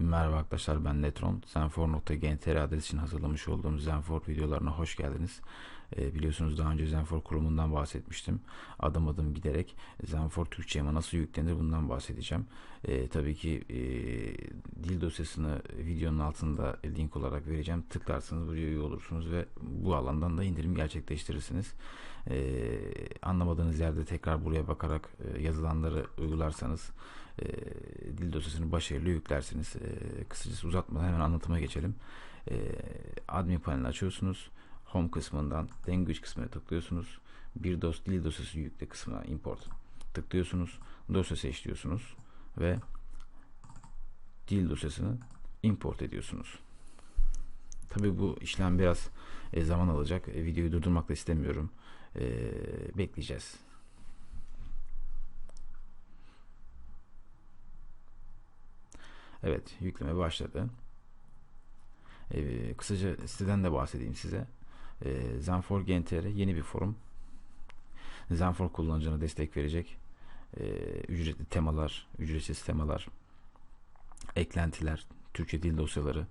Merhaba arkadaşlar ben Netron. Zenfor.gntr adresi için hazırlamış olduğum Zenfor videolarına hoş geldiniz. Ee, biliyorsunuz daha önce Zenfor kurumundan bahsetmiştim. Adım adım giderek Zenfor Türkçe'ye nasıl yüklenir bundan bahsedeceğim. Ee, tabii ki e, dil dosyasını videonun altında link olarak vereceğim. Tıklarsınız buraya üye olursunuz ve bu alandan da indirim gerçekleştirirsiniz. Ee, anlamadığınız yerde tekrar buraya bakarak e, yazılanları uygularsanız e, dil dosyasını başarılı yüklersiniz. E, kısacası uzatmadan hemen anlatıma geçelim. E, admin paneli açıyorsunuz. Home kısmından language kısmına tıklıyorsunuz. Bir dos dil dosyası yükle kısmına import tıklıyorsunuz. Dosya seçiyorsunuz ve dil dosyasını import ediyorsunuz. Tabi bu işlem biraz e, zaman alacak. E, videoyu durdurmak da istemiyorum. E, bekleyeceğiz. Evet yükleme başladı. Ee, kısaca siteden de bahsedeyim size. Ee, Zenfor GNTR yeni bir forum. Zenfor kullanıcına destek verecek. Ee, ücretli temalar, ücretsiz temalar, eklentiler, Türkçe dil dosyaları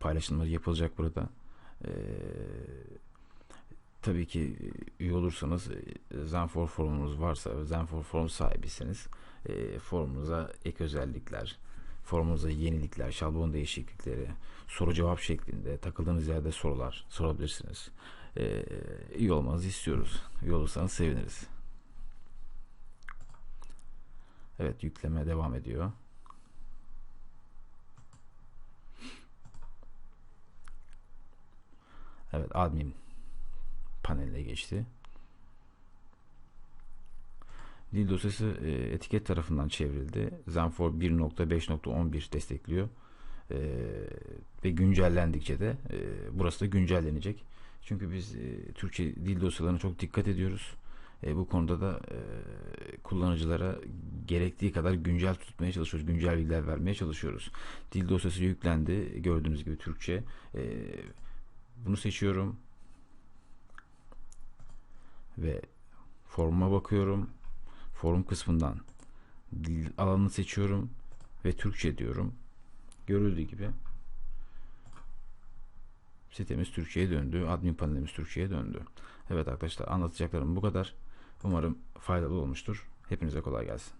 paylaşımları yapılacak burada. Ee, tabii ki üye olursanız Zenfor forumunuz varsa, Zenfor forum sahibisiniz. E, forumunuza ek özellikler, Forumunuza yenilikler, şablon değişiklikleri, soru cevap şeklinde takıldığınız yerde sorular sorabilirsiniz. Ee, iyi olmanızı istiyoruz. İyi olursanız seviniriz. Evet yükleme devam ediyor. Evet admin paneline geçti. Dil dosyası e, etiket tarafından çevrildi. Zenfor 1.5.11 destekliyor. E, ve güncellendikçe de e, burası da güncellenecek. Çünkü biz e, Türkçe dil dosyalarına çok dikkat ediyoruz. E, bu konuda da e, kullanıcılara gerektiği kadar güncel tutmaya çalışıyoruz. Güncel bilgiler vermeye çalışıyoruz. Dil dosyası yüklendi. Gördüğünüz gibi Türkçe. E, bunu seçiyorum. Ve formuma bakıyorum forum kısmından dil alanını seçiyorum ve Türkçe diyorum. Görüldüğü gibi sitemiz Türkçe'ye döndü. Admin panelimiz Türkçe'ye döndü. Evet arkadaşlar anlatacaklarım bu kadar. Umarım faydalı olmuştur. Hepinize kolay gelsin.